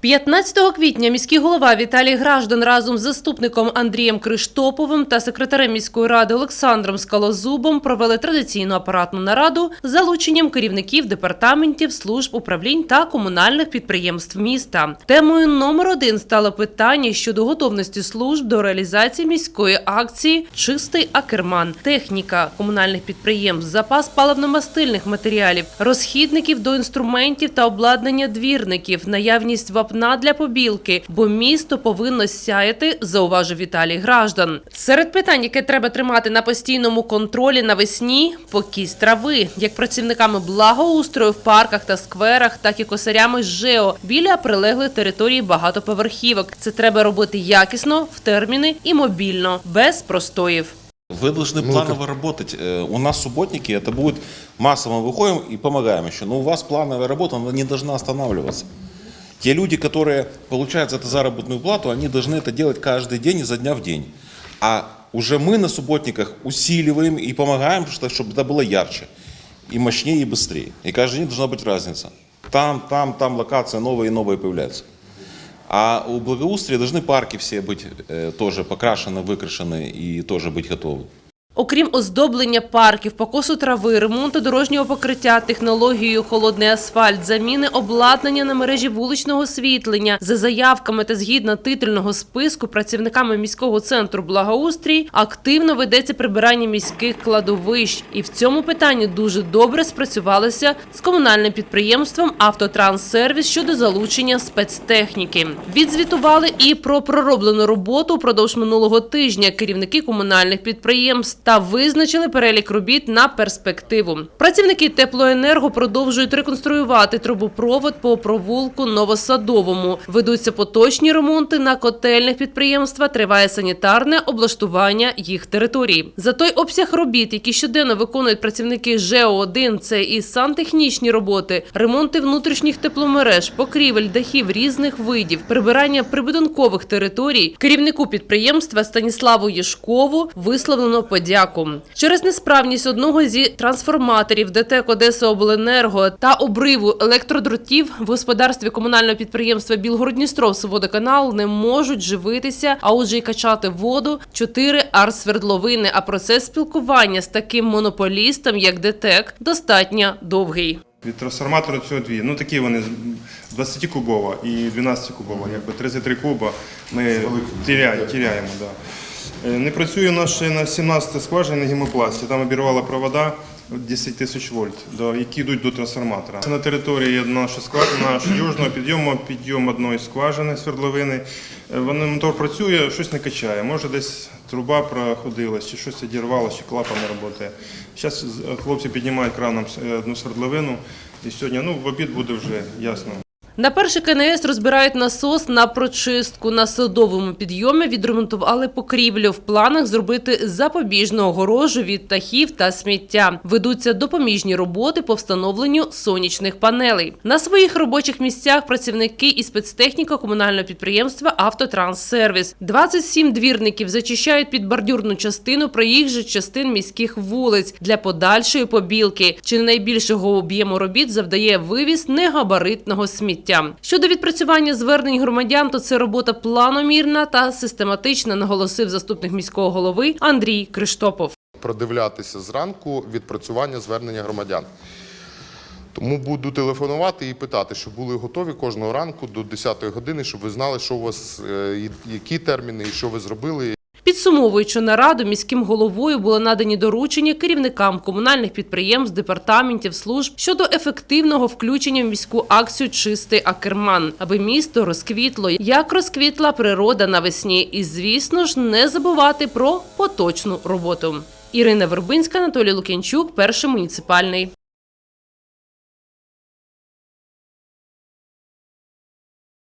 15 квітня міський голова Віталій Граждан разом з заступником Андрієм Криштоповим та секретарем міської ради Олександром Скалозубом провели традиційну апаратну нараду з залученням керівників департаментів, служб управлінь та комунальних підприємств міста. Темою номер один стало питання щодо готовності служб до реалізації міської акції Чистий акерман, техніка комунальних підприємств, запас паливно-мастильних матеріалів, розхідників до інструментів та обладнання двірників, наявність вапна для побілки, бо місто повинно сяяти, зауважив Віталій Граждан. Серед питань, яке треба тримати на постійному контролі навесні, покість трави, як працівниками благоустрою в парках та скверах, так і косарями з ЖЕО біля прилеглих територій багатоповерхівок. Це треба робити якісно, в терміни і мобільно, без простоїв. Вы должны планово работать. Э, У нас субботники, это будет массово мы выходим и помогаем еще. Но у вас плановая работа, она не должна останавливаться. Те люди, которые получают за это заработную плату, они должны это делать каждый день изо дня в день. А уже мы на субботниках усиливаем и помогаем, что- чтобы это было ярче, и мощнее, и быстрее. И каждый день должна быть разница. Там, там, там локация новые и новые появляются. А у благоустрия должны парки все быть э, тоже покрашены, выкрашены и тоже быть готовы. Окрім оздоблення парків, покосу трави, ремонту дорожнього покриття, технологією холодний асфальт, заміни обладнання на мережі вуличного освітлення. За заявками та згідно титульного списку працівниками міського центру благоустрій активно ведеться прибирання міських кладовищ, і в цьому питанні дуже добре спрацювалися з комунальним підприємством Автотранссервіс щодо залучення спецтехніки. Відзвітували і про пророблену роботу упродовж минулого тижня керівники комунальних підприємств та визначили перелік робіт на перспективу. Працівники теплоенерго продовжують реконструювати трубопровод по провулку Новосадовому. Ведуться поточні ремонти на котельних підприємствах. Триває санітарне облаштування їх територій. За той обсяг робіт, які щоденно виконують працівники ЖЕО-1, це і сантехнічні роботи, ремонти внутрішніх тепломереж, покрівель, дахів різних видів, прибирання прибудинкових територій. Керівнику підприємства Станіславу Єшкову висловлено подяку. Через несправність одного зі трансформаторів ДТЕК Одесаобленерго та обриву електродротів в господарстві комунального підприємства Білгородністровськводоканал не можуть живитися, а отже й качати воду чотири арсвердловини. А процес спілкування з таким монополістом, як ДТЕК, достатньо довгий. Від трансформатора цього дві. Ну такі вони 20 кубова і 12 кубова. Якби 33 куба ми тіряємо. тіряємо да. Е, Не працює у нас ще на 17 скважині на гемопласті. Там обірвала провода 10 тисяч вольт, які йдуть до трансформатора. Це на території нашого скважини, южного підйому, підйом одної скважини свердловини. Е, Вони мотор працює, щось не качає. Може десь труба проходилась, чи щось одірвалося, чи клапан не працює. Зараз хлопці піднімають краном е, одну свердловину. І сьогодні ну, в обід буде вже ясно. На перший КНС розбирають насос на прочистку. На садовому підйомі відремонтували покрівлю. В планах зробити запобіжну огорожу від птахів та сміття. Ведуться допоміжні роботи по встановленню сонячних панелей. На своїх робочих місцях працівники і спецтехніка комунального підприємства Автотранссервіс. 27 двірників зачищають підбордюрну частину проїжджих частин міських вулиць для подальшої побілки. Чи не найбільшого об'єму робіт завдає вивіз негабаритного сміття. Щодо відпрацювання звернень громадян, то це робота планомірна та систематична, наголосив заступник міського голови Андрій Криштопов. продивлятися зранку відпрацювання звернення громадян. Тому буду телефонувати і питати, щоб були готові кожного ранку до 10-ї години, щоб ви знали, що у вас, е, які терміни і що ви зробили. Підсумовуючи нараду, міським головою були надані доручення керівникам комунальних підприємств, департаментів, служб щодо ефективного включення в міську акцію Чистий акерман, аби місто розквітло, як розквітла природа навесні, і звісно ж не забувати про поточну роботу. Ірина Вербинська, Анатолій Лук'янчук, перший муніципальний.